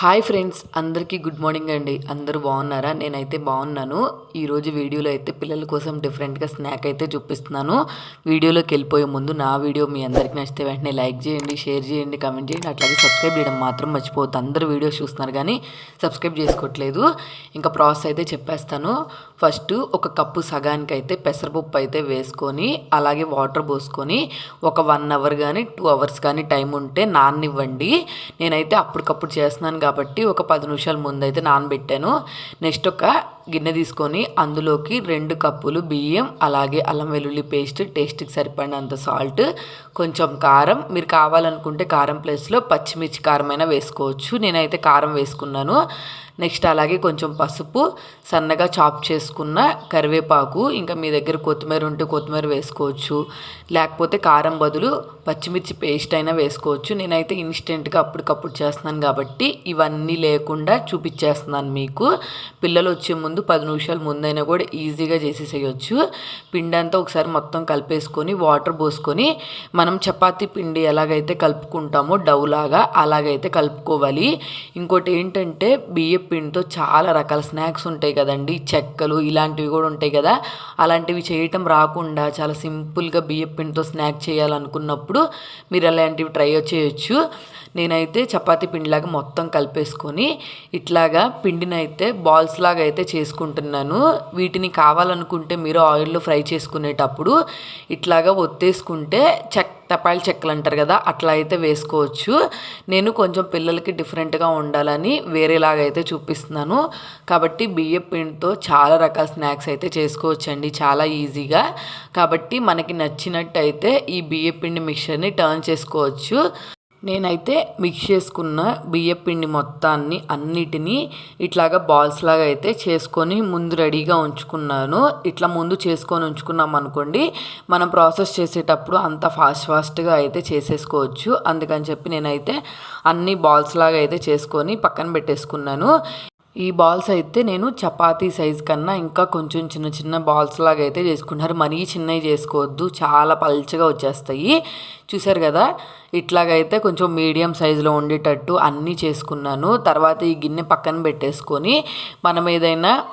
Hi friends అందరికీ good morning అండి. అందరూ బాగున్నారా? నేనైతే బాగున్నాను. ఈరోజు వీడియోలో అయితే పిల్లల కోసం డిఫరెంట్గా స్నాక్ అయితే చూపిస్తున్నాను. వీడియోలోకి వెళ్ళిపోయే ముందు నా వీడియో మీ అందరికీ నచ్చితే వెంటనే లైక్ చేయండి షేర్ చేయండి కమెంట్ చేయండి. అట్లాగే సబ్స్క్రైబ్ చేయడం మాత్రం మర్చిపోవద్దు. అందరూ వీడియోస్ చూస్తున్నారు కానీ సబ్స్క్రైబ్ చేసుకోవట్లేదు. ఇంకా ప్రాసెస్ అయితే చెప్పేస్తాను. ఫస్ట్ ఒక కప్పు సగానికి అయితే పెసరపప్పు అయితే వేసుకొని అలాగే వాటర్ పోసుకొని ఒక వన్ అవర్ కానీ టూ అవర్స్ కానీ టైం ఉంటే నాననివ్వండి. నేనైతే అప్పటికప్పుడు చేస్తున్నాను కాబట్టి ఒక పది నిమిషాల ముందు అయితే నానబెట్టాను. నెక్స్ట్ ఒక గిన్నె తీసుకొని అందులోకి రెండు కప్పులు బియ్యం అలాగే అల్లం వెల్లుల్లి పేస్ట్ టేస్ట్కి సరిపడినంత సాల్ట్ కొంచెం కారం. మీరు కావాలనుకుంటే కారం ప్లేస్లో పచ్చిమిర్చి కారమైనా వేసుకోవచ్చు. నేనైతే కారం వేసుకున్నాను. నెక్స్ట్ అలాగే కొంచెం పసుపు సన్నగా చాప్ చేసుకున్న కరివేపాకు ఇంకా మీ దగ్గర కొత్తిమీర ఉంటే కొత్తిమీర వేసుకోవచ్చు. లేకపోతే కారం బదులు పచ్చిమిర్చి పేస్ట్ అయినా వేసుకోవచ్చు. నేనైతే ఇన్స్టెంట్గా అప్పటికప్పుడు చేస్తున్నాను కాబట్టి ఇవన్నీ లేకుండా చూపించేస్తున్నాను మీకు. పిల్లలు వచ్చే ముందు పది నిమిషాల ముందైనా కూడా ఈజీగా చేసేసేయచ్చు. పిండి అంతా ఒకసారి మొత్తం కలిపేసుకొని వాటర్ పోసుకొని మనం చపాతీ పిండి ఎలాగైతే కలుపుకుంటామో డౌలాగా లాగా అలాగైతే కలుపుకోవాలి. ఇంకోటి ఏంటంటే బియ్య పిండితో చాలా రకాల స్నాక్స్ ఉంటాయి కదండి. చెక్కలు ఇలాంటివి కూడా ఉంటాయి కదా. అలాంటివి చేయటం రాకుండా చాలా సింపుల్గా బియ్యం పిండితో స్నాక్ చేయాలనుకున్నప్పుడు మీరు అలాంటివి ట్రై చేయొచ్చు. నేనైతే చపాతి పిండిలాగా మొత్తం కలిపేసుకొని ఇట్లాగా పిండిని అయితే బాల్స్ లాగా అయితే చేసుకుంటున్నాను. వీటిని కావాలనుకుంటే మీరు ఆయిల్లో ఫ్రై చేసుకునేటప్పుడు ఇట్లాగా ఒత్తేసుకుంటే చెక్క తపాయిల చెక్కలు అంటారు కదా అట్లా అయితే వేసుకోవచ్చు. నేను కొంచెం పిల్లలకి డిఫరెంట్గా ఉండాలని వేరేలాగా అయితే చూపిస్తున్నాను. కాబట్టి బియ్య పిండితో చాలా రకాల స్నాక్స్ అయితే చేసుకోవచ్చండి చాలా ఈజీగా. కాబట్టి మనకి నచ్చినట్టు అయితే ఈ బియ్య పిండి మిక్చర్ని టర్న్ చేసుకోవచ్చు. నేనైతే మిక్స్ చేసుకున్న బియ్యపిండి మొత్తాన్ని అన్నిటినీ ఇట్లాగా బాల్స్ లాగా అయితే చేసుకొని ముందు రెడీగా ఉంచుకున్నాను. ఇట్లా ముందు చేసుకొని ఉంచుకున్నాం అనుకోండి మనం ప్రాసెస్ చేసేటప్పుడు అంత ఫాస్ట్ ఫాస్ట్గా అయితే చేసేసుకోవచ్చు. అందుకని చెప్పి నేనైతే అన్ని బాల్స్ లాగా అయితే చేసుకొని పక్కన పెట్టేసుకున్నాను. ఈ బాల్స్ అయితే నేను చపాతీ సైజ్ కన్నా ఇంకా కొంచెం చిన్న చిన్న బాల్స్ లాగా అయితే చేసుకుంటున్నారు. మరీ చిన్నవి చేసుకోవద్దు. చాలా పల్చగా వచ్చేస్తాయి. చూసారు కదా? ఇట్లాగైతే కొంచెం మీడియం సైజులో ఉండేటట్టు అన్నీ చేసుకున్నాను. తర్వాత ఈ గిన్నె పక్కన పెట్టేసుకొని మనం ఏదైనా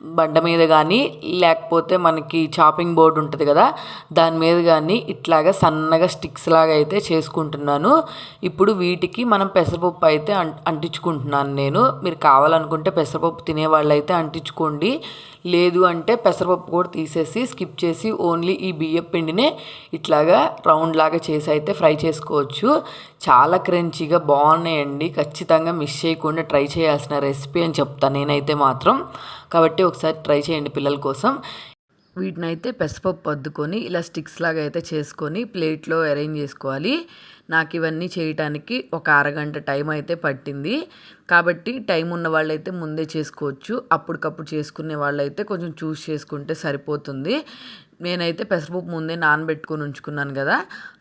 బండ మీద కానీ లేకపోతే మనకి చాపింగ్ బోర్డు ఉంటుంది కదా దాని మీద కానీ ఇట్లాగా సన్నగా స్టిక్స్ లాగా అయితే చేసుకుంటున్నాను. ఇప్పుడు వీటికి మనం పెసరపప్పు అయితే అంటించుకుంటున్నాను నేను. మీరు కావాలనుకుంటే పెసరపప్పు తినేవాళ్ళు అయితే అంటించుకోండి. లేదు అంటే పెసరపప్పు కూడా తీసేసి స్కిప్ చేసి ఓన్లీ ఈ బియ్యం పిండినే ఇట్లాగా రౌండ్ లాగా చేసి అయితే ఫ్రై చేసుకోవచ్చు. చాలా క్రంచీగా బాగున్నాయండి. ఖచ్చితంగా మిస్ చేయకుండా ట్రై చేయాల్సిన రెసిపీ అని చెప్తాను నేనైతే మాత్రం. కాబట్టి ఒకసారి ట్రై చేయండి పిల్లల కోసం. వీటిని అయితే పెసరపప్పు అద్దుకొని ఇలా స్టిక్స్ లాగా అయితే చేసుకొని ప్లేట్లో అరేంజ్ చేసుకోవాలి. నాకు ఇవన్నీ చేయటానికి ఒక అరగంట టైం అయితే పట్టింది. కాబట్టి టైం ఉన్న వాళ్ళైతే ముందే చేసుకోవచ్చు. అప్పటికప్పుడు చేసుకునే వాళ్ళైతే కొంచెం చూస్ చేసుకుంటే సరిపోతుంది. నేనైతే పెసరపప్పు ముందే నానబెట్టుకొని ఉంచుకున్నాను కదా.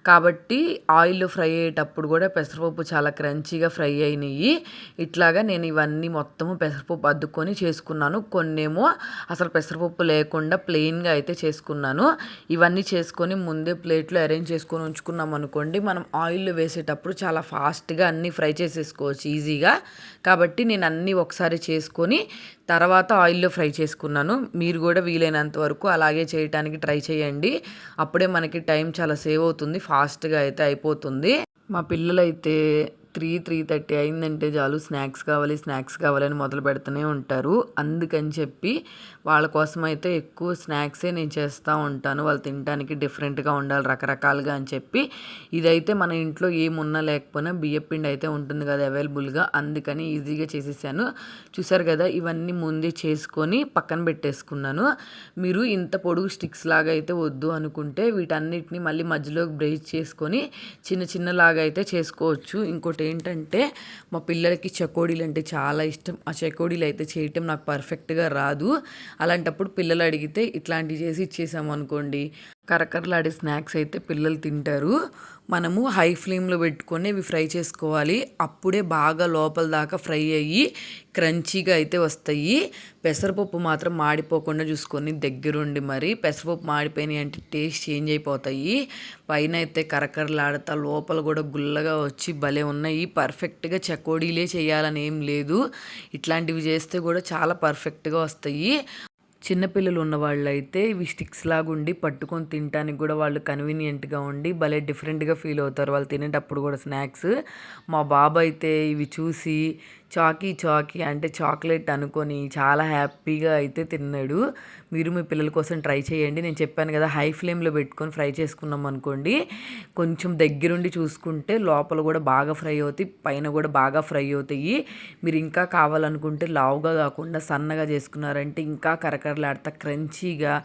కాబట్టి ఆయిల్ ఫ్రై అయ్యేటప్పుడు కూడా పెసరపప్పు చాలా క్రంచీగా ఫ్రై అయినాయి. ఇట్లాగా నేను ఇవన్నీ మొత్తము పెసరపప్పు అద్దుకొని చేసుకున్నాను. కొన్నేమో అసలు పెసరపప్పు లేకుండా ప్లెయిన్గా అయితే చేసుకున్నాను. ఇవన్నీ చేసుకొని ముందే ప్లేట్లో అరేంజ్ చేసుకొని ఉంచుకున్నాం అనుకోండి మనం ఆయిల్ ఆయిల్ వేసేటప్పుడు చాలా ఫాస్ట్గా అన్నీ ఫ్రై చేసేసుకోవచ్చు ఈజీగా. కాబట్టి నేను అన్నీ ఒకసారి చేసుకొని తర్వాత ఆయిల్లో ఫ్రై చేసుకున్నాను. మీరు కూడా వీలైనంత వరకు అలాగే చేయడానికి ట్రై చేయండి. అప్పుడే మనకి టైం చాలా సేవ్ అవుతుంది ఫాస్ట్గా అయితే అయిపోతుంది. మా పిల్లలైతే త్రీ త్రీ థర్టీ అయిందంటే చాలు. స్నాక్స్ కావాలి స్నాక్స్ కావాలని మొదలు పెడుతూనే ఉంటారు. అందుకని చెప్పి వాళ్ళ కోసం అయితే ఎక్కువ స్నాక్సే నేను చేస్తూ ఉంటాను. వాళ్ళు తినడానికి డిఫరెంట్గా ఉండాలి రకరకాలుగా అని చెప్పి. ఇదైతే మన ఇంట్లో ఏమున్నా లేకపోయినా బియ్యపిండి అయితే ఉంటుంది కదా అవైలబుల్గా. అందుకని ఈజీగా చేసేసాను. చూసారు కదా ఇవన్నీ ముందే చేసుకొని పక్కన పెట్టేసుకున్నాను. మీరు ఇంత పొడుగు స్టిక్స్ లాగా అయితే వద్దు అనుకుంటే వీటన్నిటిని మళ్ళీ మధ్యలో బ్రేజ్ చేసుకొని చిన్న చిన్నలాగా అయితే చేసుకోవచ్చు. ఇంకోటి ఏంటంటే మా పిల్లలకి చకోడీలు అంటే చాలా ఇష్టం. ఆ చకోడీలు అయితే చేయటం నాకు పర్ఫెక్ట్గా రాదు. అలాంటప్పుడు పిల్లలు అడిగితే ఇట్లాంటివి చేసి ఇచ్చేసాము అనుకోండి కరకరలాడే స్నాక్స్ అయితే పిల్లలు తింటారు. మనము హై ఫ్లేమ్లో పెట్టుకొని ఇవి ఫ్రై చేసుకోవాలి. అప్పుడే బాగా లోపల దాకా ఫ్రై అయ్యి క్రంచీగా అయితే వస్తాయి. పెసరపప్పు మాత్రం మాడిపోకుండా చూసుకొని దగ్గరుండి మరి పెసరపప్పు మాడిపోయినాయి అంటే టేస్ట్ చేంజ్ అయిపోతాయి. పైన అయితే కరకరలాడతా లోపల కూడా గుల్లగా వచ్చి భలే ఉన్నాయి. పర్ఫెక్ట్గా చకోడీలే చేయాలని ఏం లేదు. ఇట్లాంటివి చేస్తే కూడా చాలా పర్ఫెక్ట్గా వస్తాయి. చిన్నపిల్లలు ఉన్న అయితే ఇవి స్టిక్స్ లాగా ఉండి పట్టుకొని తినడానికి కూడా వాళ్ళు కన్వీనియంట్గా ఉండి భలే డిఫరెంట్గా ఫీల్ అవుతారు వాళ్ళు తినేటప్పుడు కూడా స్నాక్స్. మా బాబు అయితే ఇవి చూసి చాకీ చాకీ అంటే చాక్లెట్ అనుకొని చాలా హ్యాపీగా అయితే తిన్నాడు. మీరు మీ పిల్లల కోసం ట్రై చేయండి. నేను చెప్పాను కదా హై ఫ్లేమ్లో పెట్టుకొని ఫ్రై చేసుకున్నాం అనుకోండి కొంచెం దగ్గరుండి చూసుకుంటే లోపల కూడా బాగా ఫ్రై అవుతాయి పైన కూడా బాగా ఫ్రై అవుతాయి. మీరు ఇంకా కావాలనుకుంటే లావుగా కాకుండా సన్నగా చేసుకున్నారంటే ఇంకా కరకరలాడతా క్రంచీగా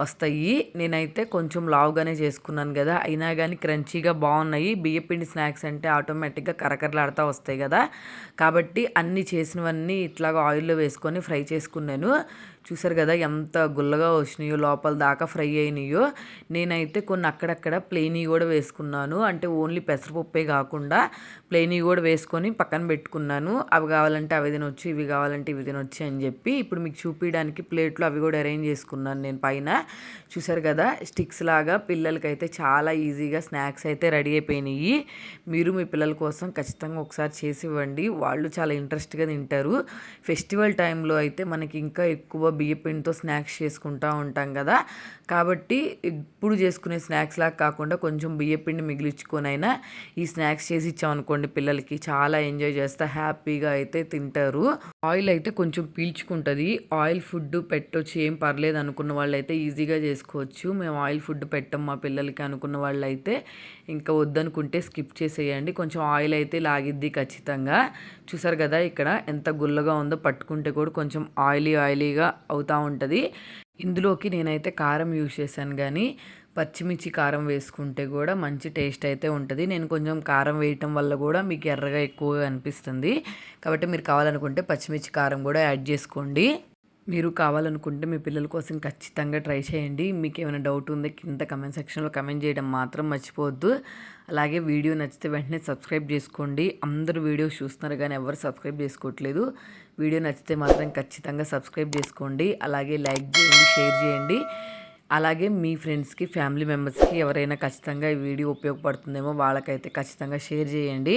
వస్తాయి. నేనైతే కొంచెం లావుగానే చేసుకున్నాను కదా. అయినా కానీ క్రంచీగా బాగున్నాయి బియ్యపిండి స్నాక్స్ అంటే ఆటోమేటిక్గా కరకరలాడుతూ వస్తాయి కదా. కాబట్టి అన్నీ చేసినవన్నీ ఇట్లాగా ఆయిల్లో వేసుకొని ఫ్రై చేసుకున్నాను. చూసారు కదా ఎంత గుల్లగా వచ్చినాయో లోపల దాకా ఫ్రై అయినాయో. నేనైతే కొన్ని అక్కడక్కడ ప్లెయిన్వి కూడా వేసుకున్నాను. అంటే ఓన్లీ పెసరపప్పే కాకుండా ప్లెయిన్వి కూడా వేసుకొని పక్కన పెట్టుకున్నాను. అవి కావాలంటే అవి తినొచ్చు ఇవి కావాలంటే ఇవి తినొచ్చు అని చెప్పి ఇప్పుడు మీకు చూపించడానికి ప్లేట్లు అవి కూడా అరేంజ్ చేసుకున్నాను నేను పైన. చూసారు కదా స్టిక్స్ లాగా పిల్లలకైతే చాలా ఈజీగా స్నాక్స్ అయితే రెడీ అయిపోయినాయి. మీరు మీ పిల్లల కోసం ఖచ్చితంగా ఒకసారి చేసి ఇవ్వండి. వాళ్ళు చాలా ఇంట్రెస్ట్గా తింటారు. ఫెస్టివల్ టైంలో అయితే మనకి ఇంకా ఎక్కువ బియ్యపిండితో స్నాక్స్ చేసుకుంటూ ఉంటాం కదా. కాబట్టి ఇప్పుడు చేసుకునే స్నాక్స్ లాగా కాకుండా కొంచెం బియ్యపిండి మిగిలించుకొనైనా ఈ స్నాక్స్ చేసి ఇచ్చామనుకోండి పిల్లలకి చాలా ఎంజాయ్ చేస్తా హ్యాపీగా అయితే తింటారు. ఆయిల్ అయితే కొంచెం పీల్చుకుంటుంది. ఆయిల్ ఫుడ్ పెట్టొచ్చు ఏం పర్లేదు అనుకున్న వాళ్ళు అయితే ఈజీగా చేసుకోవచ్చు. మేము ఆయిల్ ఫుడ్ పెట్టం మా పిల్లలకి అనుకున్న వాళ్ళు అయితే ఇంకా వద్దనుకుంటే స్కిప్ చేసేయండి. కొంచెం ఆయిల్ అయితే లాగిద్ది ఖచ్చితంగా. చూసారు కదా ఇక్కడ ఎంత గుల్లగా ఉందో పట్టుకుంటే కూడా కొంచెం ఆయిలీ ఆయిలీగా అవుతూ ఉంటుంది. ఇందులోకి నేనైతే కారం యూజ్ చేశాను కానీ పచ్చిమిర్చి కారం వేసుకుంటే కూడా మంచి టేస్ట్ అయితే ఉంటుంది. నేను కొంచెం కారం వేయటం వల్ల కూడా మీకు ఎర్రగా ఎక్కువగా అనిపిస్తుంది. కాబట్టి మీరు కావాలనుకుంటే పచ్చిమిర్చి కారం కూడా యాడ్ చేసుకోండి. మీరు కావాలనుకుంటే మీ పిల్లల కోసం ఖచ్చితంగా ట్రై చేయండి. మీకు ఏమైనా డౌట్ ఉందో కింద కమెంట్ సెక్షన్లో కమెంట్ చేయడం మాత్రం మర్చిపోవద్దు. అలాగే వీడియో నచ్చితే వెంటనే సబ్స్క్రైబ్ చేసుకోండి. అందరూ వీడియోస్ చూస్తున్నారు కానీ ఎవరు సబ్స్క్రైబ్ చేసుకోవట్లేదు. వీడియో నచ్చితే మాత్రం ఖచ్చితంగా సబ్స్క్రైబ్ చేసుకోండి. అలాగే లైక్ చేయండి షేర్ చేయండి. అలాగే మీ ఫ్రెండ్స్కి ఫ్యామిలీ మెంబర్స్కి ఎవరైనా ఖచ్చితంగా ఈ వీడియో ఉపయోగపడుతుందేమో వాళ్ళకైతే ఖచ్చితంగా షేర్ చేయండి.